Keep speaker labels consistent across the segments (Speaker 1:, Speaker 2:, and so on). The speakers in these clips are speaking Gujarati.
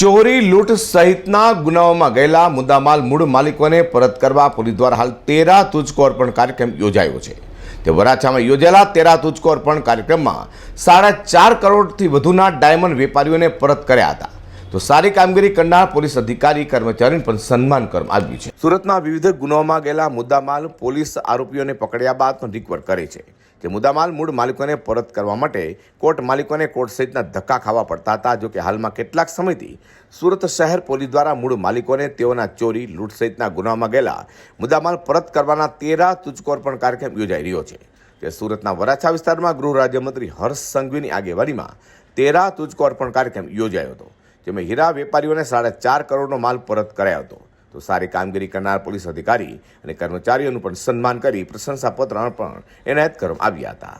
Speaker 1: ચોરી, લૂંટ સહિતના ગુનાઓમાં ગયેલા મુદ્દામાલ મૂળ માલિકોને પરત કરવા પોલીસ દ્વારા હાલ તેરા તુચકો અર્પણ કાર્યક્રમ યોજાયો છે. તે વરાછામાં યોજાયેલા તેરા તુચકો અર્પણ કાર્યક્રમમાં સાડા ચાર કરોડથી વધુના ડાયમંડ વેપારીઓને પરત કર્યા હતા. તો સારી કામગીરી કરનાર પોલીસ અધિકારી, કર્મચારીઓને પણ સન્માન કરવામાં આવ્યું છે. સુરતમાં વિવિધ ગુનાઓમાં ગયેલા મુદ્દામાલ પોલીસ આરોપીઓને પકડ્યા બાદ રિકવર કરે છે. તે મુદ્દામાલ મૂળ માલિકોને પરત કરવા માટે કોર્ટ માલિકોને કોર્ટ સહિતના ધક્કા ખાવા પડતા હતા. જોકે હાલમાં કેટલાક સમયથી સુરત શહેર પોલીસ દ્વારા મૂળ માલિકોને તેઓના ચોરી, લૂંટ સહિતના ગુનામાં ગયેલા મુદ્દામાલ પરત કરવાના તેરા તુચકોર્પણ કાર્યક્રમ યોજાઈ રહ્યો છે. તે સુરતના વરાછા વિસ્તારમાં ગૃહ રાજ્યમંત્રી હર્ષ સંઘવીની આગેવાનીમાં તેરા તુચકોર્પણ કાર્યક્રમ યોજાયો હતો. જેમાં હીરા વેપારીઓને સાડા ચાર કરોડનો માલ પરત કરાયો હતો. તો સારી કામગીરી કરનાર પોલીસ અધિકારી અને કર્મચારીઓનું પણ સન્માન કરી પ્રશંસાપત્ર પણ એનાયત કરવામાં આવ્યા હતા.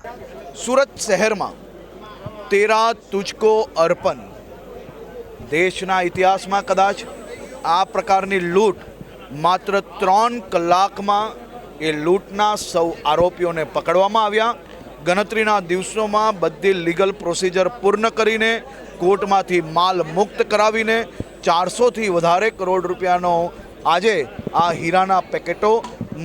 Speaker 2: સુરત શહેરમાં તેરા તુજકો અર્પણ. દેશના ઇતિહાસમાં કદાચ આ પ્રકારની લૂંટ માત્ર ત્રણ કલાકમાં એ લૂંટના સૌ આરોપીઓને પકડવામાં આવ્યા. ગણતરીના દિવસોમાં બધી લીગલ પ્રોસિજર પૂર્ણ કરીને કોર્ટમાંથી માલ મુક્ત કરાવીને ચારસોથી વધારે કરોડ રૂપિયાનો આજે આ હીરાના પેકેટો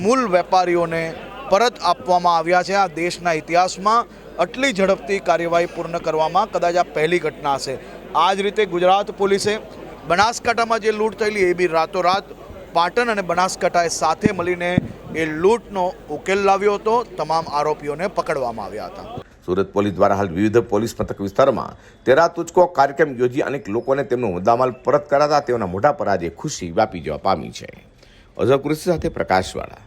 Speaker 2: મૂળ વેપારીઓને પરત આપવામાં આવ્યા છે. આ દેશના ઇતિહાસમાં આટલી ઝડપથી કાર્યવાહી પૂર્ણ કરવામાં કદાચ આ પહેલી ઘટના હશે. આ જ રીતે ગુજરાત પોલીસે બનાસકાંઠામાં જે લૂંટ થયેલી એ બી રાતોરાત પાટણ અને બનાસકાંઠાએ સાથે મળીને એ લૂંટનો ઉકેલ લાવ્યો હતો. તમામ આરોપીઓને પકડવામાં આવ્યા હતા.
Speaker 1: સુરત પોલીસ દ્વારા હાલ વિવિધ પોલીસ મથક વિસ્તારમાં તેરા તુચકો કાર્યક્રમ યોજી અનેક લોકોને તેમનો મુદ્દામાલ પરત કરાતા તેઓના મોઢા પર ખુશી વ્યાપી જવા પામી છે. અઝર કૃષિ સાથે પ્રકાશવાળા.